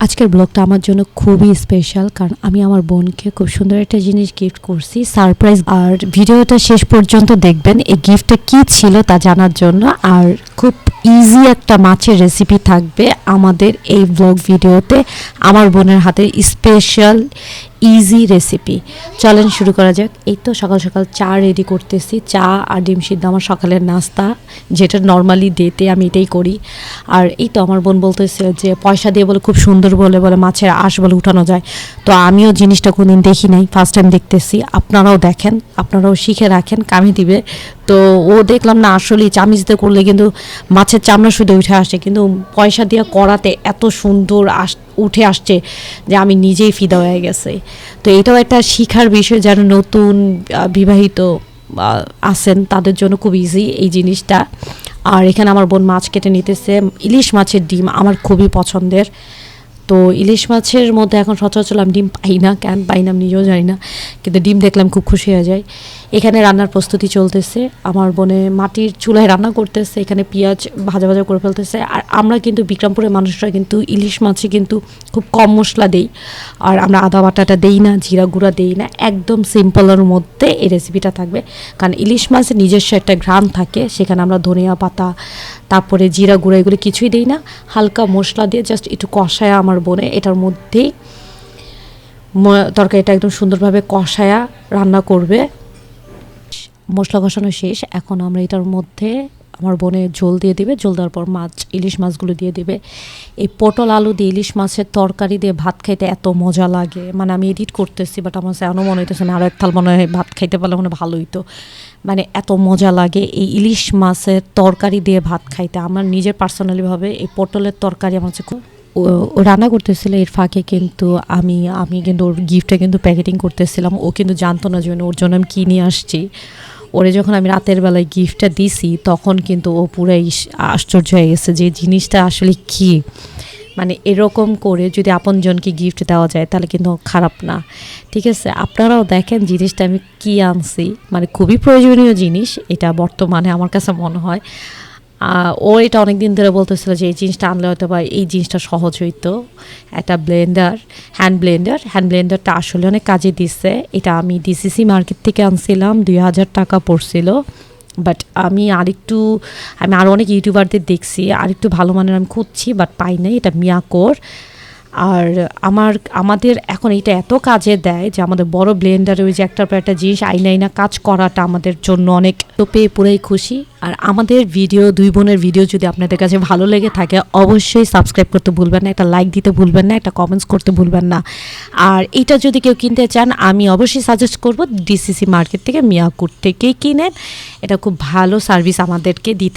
আজকের ব্লগটা আমার জন্য খুবই স্পেশাল কারণ আমি আমার বোনকে খুব সুন্দর একটা জিনিস গিফট করছি সারপ্রাইজ আর ভিডিওটা শেষ পর্যন্ত দেখবেন, এই গিফটটা কি ছিল তা জানার জন্য। আর খুব ইজি একটা মাছের রেসিপি থাকবে আমাদের এই ব্লগ ভিডিওতে আমার বোনের হাতের স্পেশাল ইজি রেসিপি চলেন শুরু করা যাক। এই তো সকাল সকাল চা রেডি করতেছি। চা আর ডিম সিদ্ধ আমার সকালের নাস্তা, যেটা নর্মালি ডেতে আমি এটাই করি। আর এই তো আমার বোন বলতেছে যে, পয়সা দিয়ে বলে খুব সুন্দর বলে বলে মাছের আঁশ বলে উঠানো যায়। তো আমিও জিনিসটা কোনদিন দেখি নাই ফার্স্ট টাইম দেখতেছি। আপনারাও দেখেন, আপনারাও শিখে রাখেন কামি দিবে। তো ও দেখলাম না আসলেই চামিচ দিয়ে করলে কিন্তু মাছের চামড়া শুধু উঠে আসে, কিন্তু পয়সা দিয়ে করাতে এত সুন্দর আস, উঠে আসছে যে আমি নিজেই ফিদা হয়ে গেছে। তো এটাও একটা শিখার বিষয় যারা নতুন বিবাহিত আছেন, তাদের জন্য খুব ইজি এই জিনিসটা। আর এখানে আমার বোন মাছ কেটে নিতেছে, ইলিশ মাছের ডিম আমার খুবই পছন্দের। তো ইলিশ মাছের মধ্যে এখন সচরাচর আমি ডিম পাই না, কেন পাই না আমি নিজেও জানি না। কিন্তু ডিম দেখলাম খুব খুশি হয়ে যায়। এখানে রান্নার প্রস্তুতি চলতেছে। আমার বোনে মাটির চুলায় রান্না করতেছে, এখানে পেঁয়াজ ভাজা ভাজা করে ফেলতেছে। আর আমরা কিন্তু বিক্রমপুরের মানুষরা কিন্তু ইলিশ মাছে কিন্তু খুব কম মশলা দেই। আর আমরা আদা বাটাটা দেই না, জিরা গুঁড়া দেই না, একদম সিম্পলের মধ্যে এই রেসিপিটা থাকবে। কারণ ইলিশ মাছের নিজস্ব একটা ঘ্রাণ থাকে, সেখানে আমরা ধনিয়া পাতা, তারপরে জিরা গুঁড়া এগুলো কিছুই দেই না। হালকা মশলা দিয়ে জাস্ট একটু কষায় আমার বোনে, এটার মধ্যেই তরকারিটা একদম সুন্দরভাবে কষায়া রান্না করবে। মশলা কষানো শেষ। এখন আমরা এটার মধ্যে আমার বোনে ঝোল দিয়ে দিবে। ঝোল দেওয়ার পর মাছ, ইলিশ মাছগুলো দিয়ে দিবে। এই পটল আলু দিয়ে ইলিশ মাছের তরকারি দিয়ে ভাত খাইতে এত মজা লাগে। মানে আমি এডিট করতেছি বাট আমার এমনও মনে হইতেছে, না আরও এক থাল মনে হয় ভাত খাইতে পারলে মনে হয় ভালো হইতো মানে এত মজা লাগে এই ইলিশ মাছের তরকারি দিয়ে ভাত খাইতে। আমার নিজের পার্সোনালিভাবে এই পটলের তরকারি আমার কাছে খুব রান্না করতেছিল এর ফাঁকে কিন্তু আমি আমি কিন্তু ওর গিফটটা কিন্তু প্যাকেটিং করতেছিলাম। ও কিন্তু জানতো না যে ওর জন্য আমি কী নিয়ে আসছি। ওরে যখন আমি রাতের বেলায় গিফটটা দিছি, তখন কিন্তু ও পুরাই আশ্চর্য হয়ে গেছে যে জিনিসটা আসলে কী। মানে এরকম করে যদি আপনজনকে গিফট দেওয়া যায়, তাহলে কিন্তু খারাপ না। ঠিক আছে, আপনারাও দেখেন জিনিসটা আমি কি আনছি। মানে খুবই প্রয়োজনীয় জিনিস, এটা বর্তমানে আমার কাছে মনে হয়। ও এটা অনেক দিন ধরে বলতেছিল যে এই জিনিসটা আনলে হয়তো বা এই জিনিসটা সহজ হইতো। একটা ব্লেন্ডার হ্যান্ড ব্লেন্ডার হ্যান্ড ব্লেন্ডারটা আসলে অনেক কাজে দিচ্ছে এটা আমি ডিসিসি মার্কেট থেকে আনছিলাম, দুই হাজার টাকা পড়ছিল। বাট আমি আরেকটু, আমি আরও অনেক ইউটিউবারদের দেখছি, আরেকটু ভালো মানের আমি খুঁজছি বাট পাই নাই। এটা মিয়াকোর। আর আমার, আমাদের এখন এটা এত কাজে দেয় যে আমাদের বড় ব্লেন্ডারে ওই যে একটার পর একটা জিনিস আইনা আইনা কাজ করাটা আমাদের জন্য অনেক তো পেয়ে পুরাই খুশি। আর আমাদের ভিডিও দুই বোনের ভিডিও যদি আপনাদের কাছে ভালো লেগে থাকে, অবশ্যই সাবস্ক্রাইব করতে ভুলবেন না, একটা লাইক দিতে ভুলবেন না, একটা কমেন্টস করতে ভুলবেন না। আর এটা যদি কেউ কিনতে চান, আমি অবশ্যই সাজেস্ট করব ডিসিসি মার্কেট থেকে মিয়াকুর থেকেই কিনেন। এটা খুব ভালো সার্ভিস আমাদেরকে দিতে